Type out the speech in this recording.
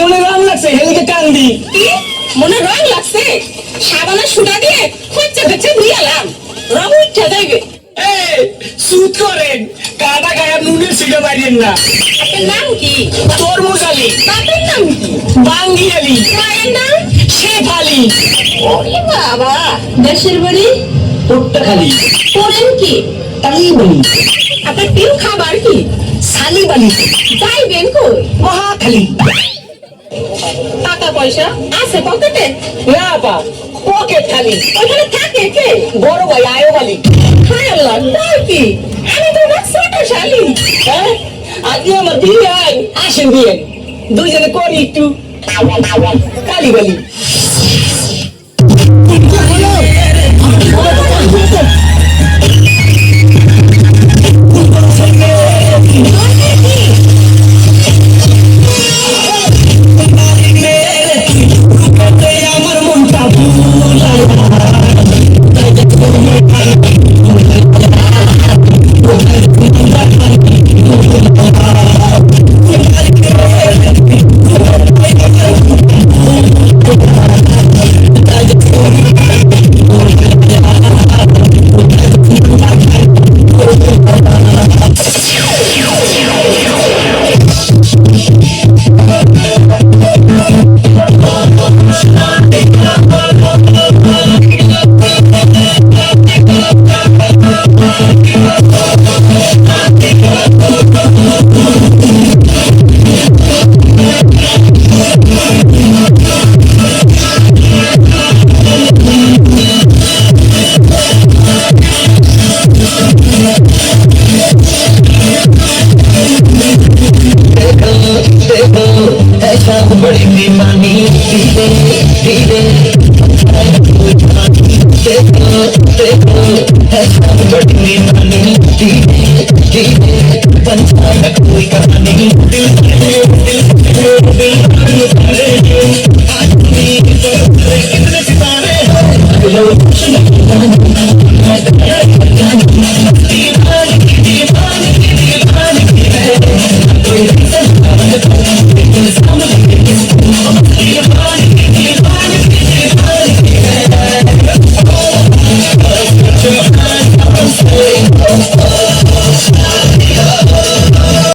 মনে রং লাগছে হেলকে কান দি। মনে রং লাগছে? সাবানের সুতা দিয়ে খচ্চা খচ্চা ধুইয়ালাম উঠে যাইবে এই সুত করেন। সিটে বাইরেন না। নাম কি? তরমুজ আলী। বাপের নাম কি? বাঙ্গি আলী। মায়ের নাম? শেফ আলী। ওরে বাবা দেশের বাড়ি? পট্টাখালী করেন কি? তালিবালি আপনার প্রিয় খাবার কি? সালিবালি যাইবেন কই? মহাখালী। টাকা পয়সা আছে পকেটে? না পা পকেট খালি ওখানে থাকে কে? বড় ভাই আয়ো খালি হায় আল্লাহ তাই কি? আমি তো না ছোট শালি। হ্যাঁ? আজকে আমার বিয়ে আয় আসেন বিয়ে। দুইজনে করি একটু। কালীবালি আমার बेमानी धीरे धीरे। बेमानी धीरे धीरे। बनता है कोई कहानी दिल दिल दिल दिल दिल कितने सितारे हैं।